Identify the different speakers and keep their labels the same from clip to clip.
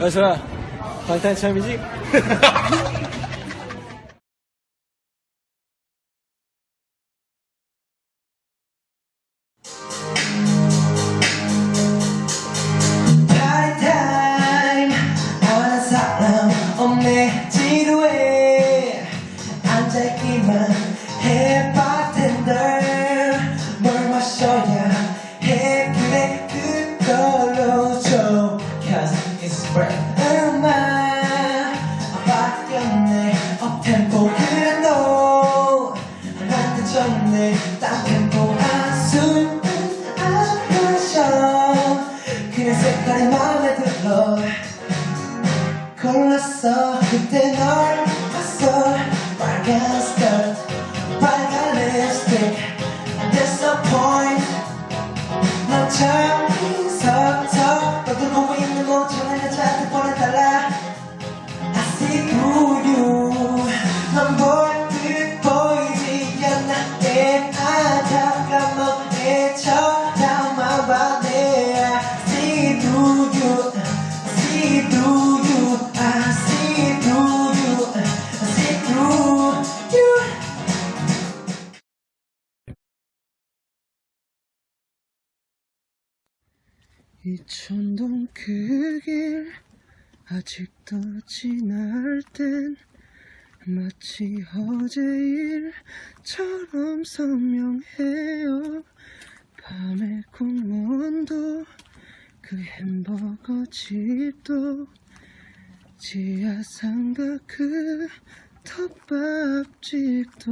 Speaker 1: 여슬아, 방탄 참이지?
Speaker 2: 색깔이 마음에 들어. 골랐어. 그때 널 봤어. 빨간 스커트 빨간 립스틱. Disappoint 난 저기서부터 떠들고 있는 모처
Speaker 1: 이천동 그길 아직도 지날 땐 마치 어제 일처럼 선명해요. 밤의 공원도 그 햄버거 집도 지하상가 그 덮밥집도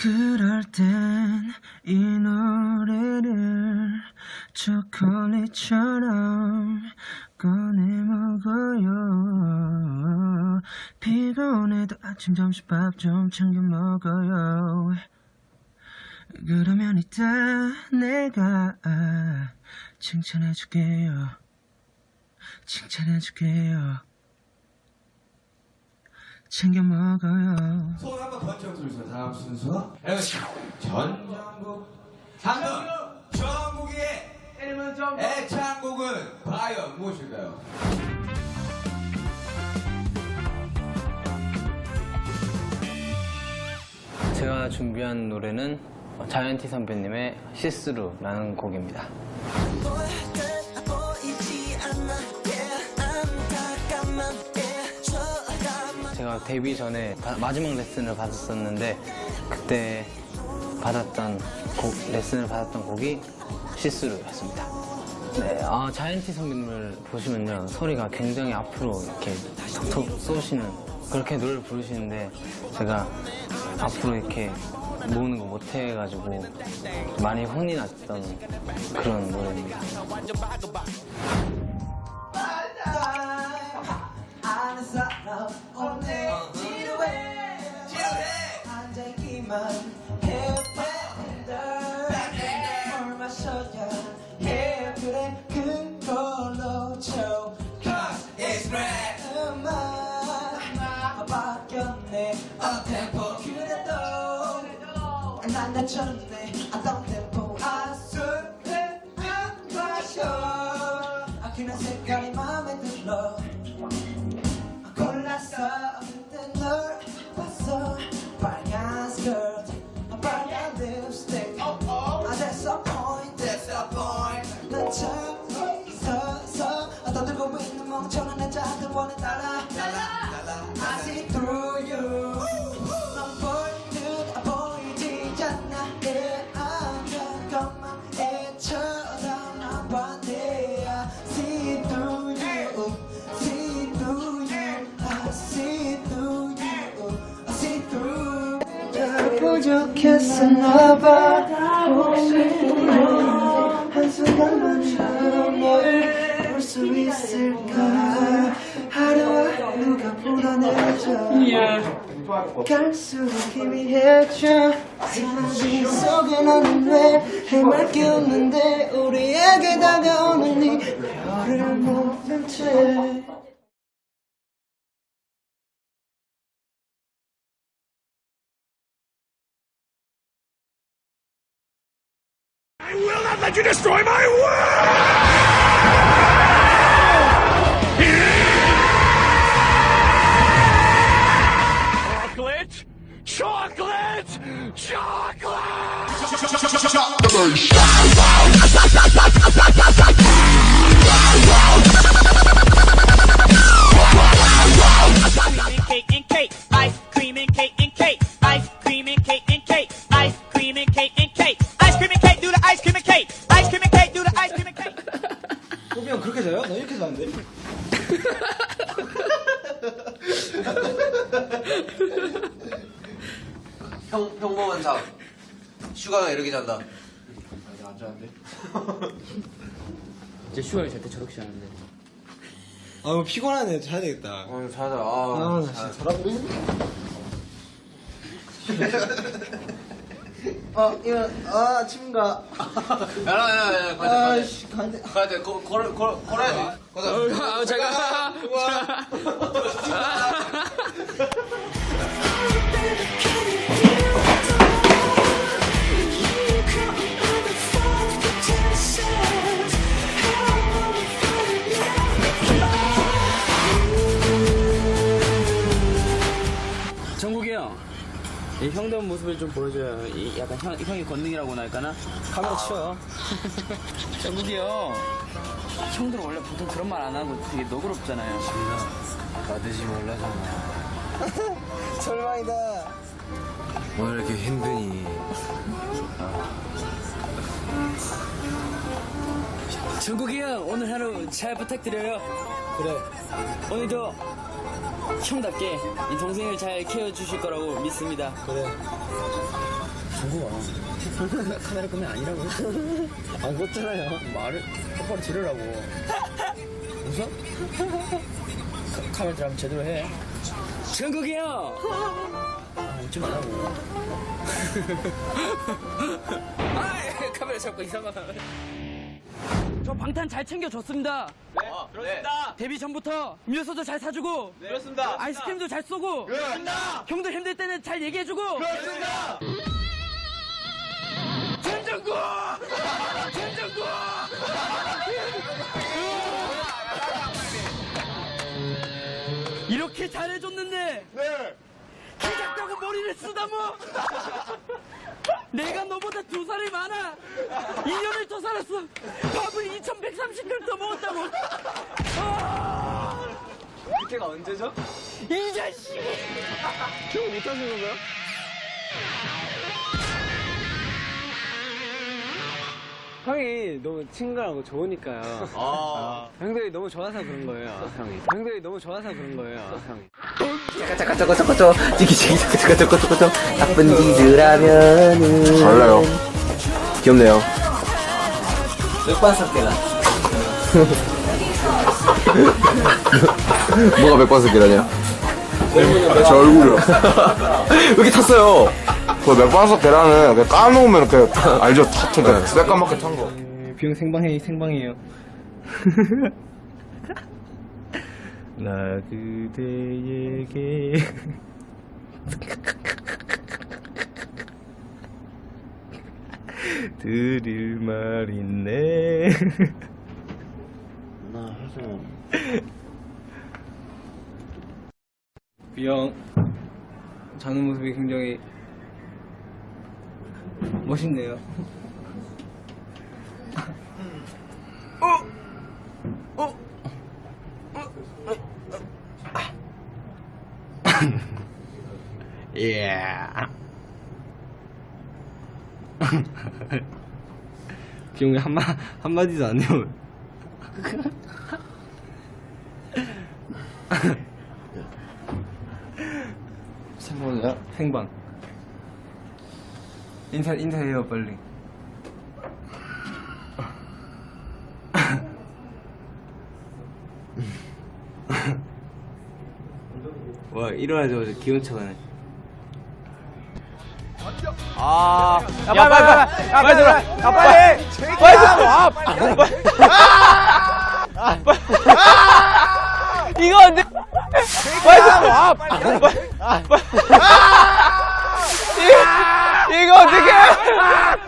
Speaker 1: 그럴 땐 이 노래를 초콜릿처럼 꺼내 먹어요. 피곤해도 아침 점심 밥 좀 챙겨 먹어요. 그러면 이따 내가 칭찬해줄게요. 칭찬해줄게요 챙겨 먹어요
Speaker 3: 손 한번 번쩍 들으세요. 다음 순서. 전장국. 다음 전국의 애창곡은 과연 무엇일까요?
Speaker 4: 제가 준비한 노래는 자이언티 선배님의 시스루라는 곡입니다. 제가 데뷔 전에 다- 마지막 레슨을 받았었는데 그때 받았던 곡, 레슨을 받았던 곡이 시스루였습니다. 네, 아, 자이언티 선배님을 보시면요 소리가 굉장히 앞으로 이렇게 톡톡 쏘시는 그렇게 노래를 부르시는데 제가 앞으로 이렇게 모으는 거 못해가지고 많이 혼이 났던 그런 노래입니다.
Speaker 2: 아는 사람 없네 앉아있기만 해 바텐더 뭘 마셔야 해 그래 그걸로 줘
Speaker 3: Cause.
Speaker 2: 음악 바뀌었네 업템포 그래도 난 다쳤네 어떤 부족했었나봐. 한순간만이라도 너를 볼수 있을까? 하루와 누가 불안해져 갈수록 희미해져 사진 속에 나는 왜 해맑게 웃는데 우리에게 다가오는 이 별을 모른 채
Speaker 5: not let you destroy my world! Chocolate! Chocolate! Chocolate! Chocolate! 나 이렇게 자는데?
Speaker 1: 형, 평범한 자. 슈가가 이렇게 잔다.
Speaker 5: 안 자는데?
Speaker 6: 이제 슈가를 절대 저렇게 자는데.
Speaker 5: 아 이거 피곤하네 자야 되겠다
Speaker 1: 어, 자자. 아,
Speaker 5: 아 나 진짜 저 어 이거 아 아침인가
Speaker 1: 야, 야, 야, 야, 가자, 가자.
Speaker 5: 아씨 간대
Speaker 1: 가자, 거, 걸어, 걸어, 걸어야지. 가자.
Speaker 6: 아, 잠깐. 정국 이 형다운 모습을 좀 보여줘요. 이 약간 형, 형의 권능이라고나 할까나? 카메라 치워. 정국이 형. 형들 원래 보통 그런 말 안 하고 되게 너그럽잖아요.
Speaker 1: 받으지 몰라잖아.
Speaker 5: 절망이다
Speaker 1: 오늘 이렇게 힘드니.
Speaker 6: 정국이 형 오늘 하루 잘 부탁드려요.
Speaker 5: 그래
Speaker 6: 오늘도 형답게 이 동생을 잘 키워주실 거라고 믿습니다.
Speaker 5: 그래.
Speaker 6: 정국아 카메라 끄면 아니라고.
Speaker 5: 안 껐잖아요.
Speaker 6: 말을 똑바로 들으라고. 웃어? 카, 카메라 들어가면 제대로 해. 정국이 형! 아, 웃지 말라고. 아, 카메라 잡고 이상하 저 방탄 잘 챙겨줬습니다
Speaker 1: 네, 그렇습니다.
Speaker 6: 데뷔 전부터 음료수도 잘 사주고
Speaker 1: 그렇습니다.
Speaker 6: 아이스크림도 잘 쏘고
Speaker 1: 그렇습니다.
Speaker 6: 형들 힘들 때는 잘 얘기해주고
Speaker 1: 그렇습니다.
Speaker 6: 전정국! 전정국! 이렇게 잘해줬는데 키 작다고 머리를 쓰다모 내가 너보다 두 살이 많아. 2년을 더 살았어. 밥을 2130kg 더 먹었다고.
Speaker 5: 그때가 언제죠?
Speaker 6: 이 자식!
Speaker 5: 기억 못하시는 건가요?
Speaker 7: 형이 너무 친근하고 좋으니까요.
Speaker 1: 아.
Speaker 7: 형들이 너무 좋아서 그런 거예요, 형이. 형들이 너무 좋아서 그런 거예요, 형이.
Speaker 4: 쪼꼬쪼꼬쪼꼬 찌기찌기 쪼꼬쪼꼬쪼꼬 나쁜 짓을 하면은
Speaker 8: 달라요. 귀엽네요.
Speaker 4: 맥반석계라
Speaker 8: 뭐가 맥반석이라냐? 제 얼굴이요. 왜 이렇게 탔어요? 그 맥반석 계란은 그냥 까놓으면 이렇게 알죠? 탔, 네. 새까맣게 탄 거.
Speaker 7: 비용 생방해, 생방이에요.
Speaker 4: 나 그대에게 드릴 말 있네
Speaker 7: 비형 자는 모습이 굉장히 멋있네요.
Speaker 4: 예.
Speaker 7: 비용이 한마, 한마디도 안 해요.
Speaker 4: 생방이야?
Speaker 7: 생방. 인사, 인사해요, 빨리. 와, 일어나자마자 기운 차가네.
Speaker 4: 아, 야, 빨리, 빨리, 빨리, 야, 빨리 들어, 야, 빨리, 빨리. 들어, 아, 빨리, 이거 안 돼, 빨리 들어, 아, 빨리, 이거 어떻게?